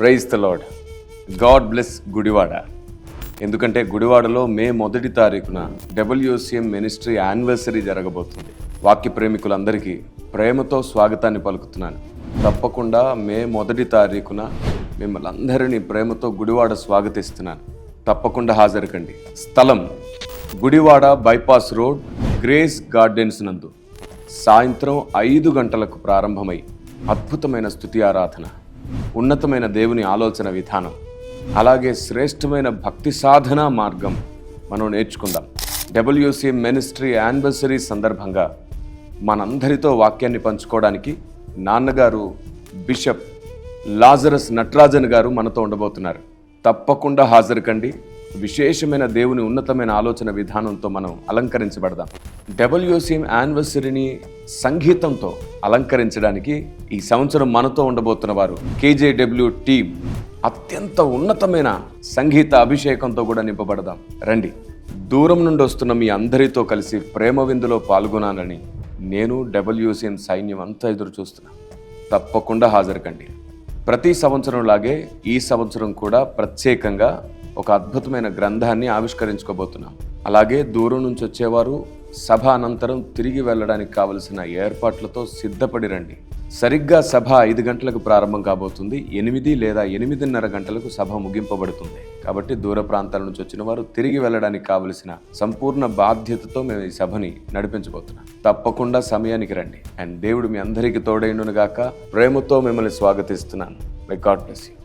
Praise the Lord God bless Gudivada ఎందుకంటే గుడివాడలో మే మొదటి తారీఖున డబ్ల్యూసిఎం మినిస్ట్రీ యానివర్సరీ జరగబోతుంది. వాక్య ప్రేమికులందరికీ ప్రేమతో స్వాగతాన్ని పలుకుతున్నాను. తప్పకుండా మే మొదటి తారీఖున మిమ్మల్ని అందరినీ ప్రేమతో గుడివాడ స్వాగతిస్తున్నాను. తప్పకుండా హాజరుకండి. స్థలం Gudivada bypass road Grace Gardens నందు. సాయంత్రం ఐదు గంటలకు ప్రారంభమై అద్భుతమైన స్థుతి ఆరాధన. ఉన్నతమైన దేవుని ఆలోచన విధానం. అలాగే శ్రేష్టమైన భక్తి సాధన మార్గం మనం నేర్చుకుందాం. డబ్ల్యూసి మినిస్ట్రీ యానివర్సరీ సందర్భంగా మనందరితో వాక్యాన్ని పంచుకోవడానికి నాన్నగారు బిషప్ లాజరస్ నటరాజన్ గారు మనతో ఉండబోతున్నారు. తప్పకుండా హాజరు కండి విశేషమైన దేవుని ఉన్నతమైన ఆలోచన విధానంతో మనం అలంకరించబడదాం. డబ్ల్యూసీఎం యానివర్సరీని సంగీతంతో అలంకరించడానికి ఈ సంవత్సరం మనతో ఉండబోతున్న వారు కేజేడబ్ల్యూ టీమ్ అత్యంత ఉన్నతమైన సంగీత అభిషేకంతో కూడా నింపబడదాం. రండి. దూరం నుండి వస్తున్న మీ అందరితో కలిసి ప్రేమ విందులో పాల్గొనాలని నేను డబ్ల్యూసీఎం సైన్యం అంతా ఎదురు చూస్తున్నా. తప్పకుండా హాజరుకండి. ప్రతి సంవత్సరం లాగే ఈ సంవత్సరం కూడా ప్రత్యేకంగా ఒక అద్భుతమైన గ్రంథాన్ని ఆవిష్కరించుకోబోతున్నాం. అలాగే దూరం నుంచి వచ్చేవారు సభ అనంతరం తిరిగి వెళ్ళడానికి కావలసిన ఏర్పాట్లతో సిద్ధపడి రండి. సరిగ్గా సభ ఐదు గంటలకు ప్రారంభం కాబోతుంది. ఎనిమిది లేదా ఎనిమిదిన్నర గంటలకు సభ ముగింపబడుతుంది. కాబట్టి దూర ప్రాంతాల నుంచి వచ్చిన వారు తిరిగి వెళ్ళడానికి కావలసిన సంపూర్ణ బాధ్యతతో మేము ఈ సభని నడిపించబోతున్నాం. తప్పకుండా సమయానికి రండి. అండ్ దేవుడు మీ అందరికీ తోడైండును గాక ప్రేమతో మిమ్మల్ని స్వాగతిస్తున్నాను. May God bless you